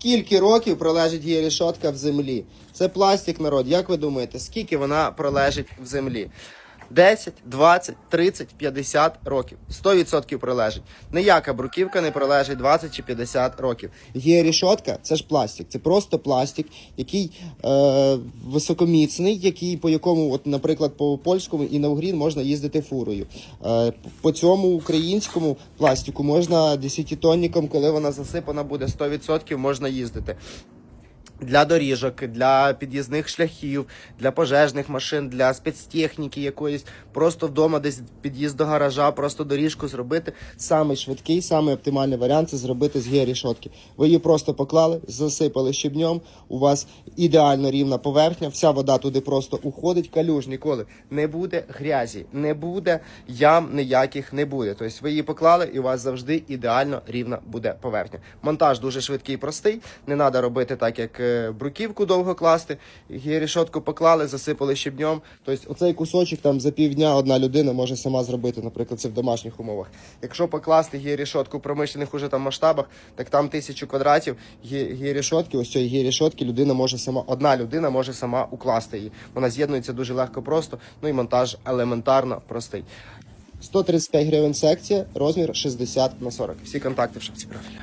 Скільки років пролежить її рішотка в землі? Це пластик, народ. Як ви думаєте, скільки вона пролежить в землі? 10, 20, 30, 50 років. 100% пролежить. Ніяка бруківка не пролежить 20 чи 50 років. Є рішотка, це ж пластик. Це просто пластик, який е, високоміцний, який по якому, от, наприклад, по польському і на Угрін можна їздити фурою. Е, по цьому українському пластику можна 10-тонником, коли вона засипана буде 100%, можна їздити. Для доріжок, для під'їзних шляхів, для пожежних машин, для спецтехніки якоїсь, просто вдома десь під'їзд до гаража, просто доріжку зробити. Самий швидкий, самий оптимальний варіант це зробити з георішотки. Ви її просто поклали, засипали щебнем, у вас ідеально рівна поверхня, вся вода туди просто уходить, калюж ніколи не буде грязі, не буде ям ніяких не буде. Тобто ви її поклали і у вас завжди ідеально рівна буде поверхня. Монтаж дуже швидкий і простий, не треба робити так, як е, бруківку довго класти. Гірішотку поклали, засипали щебнем. Тобто оцей кусочок там за півдня одна людина може сама зробити, наприклад, це в домашніх умовах. Якщо покласти гірішотку в промишлених уже там масштабах, так там тисячу квадратів гі- гірішотки, ось цієї гірішотки людина може сама, одна людина може сама укласти її. Вона з'єднується дуже легко просто, ну і монтаж елементарно простий. 135 гривень секція, розмір 60 на 40. Всі контакти в шапці профіля.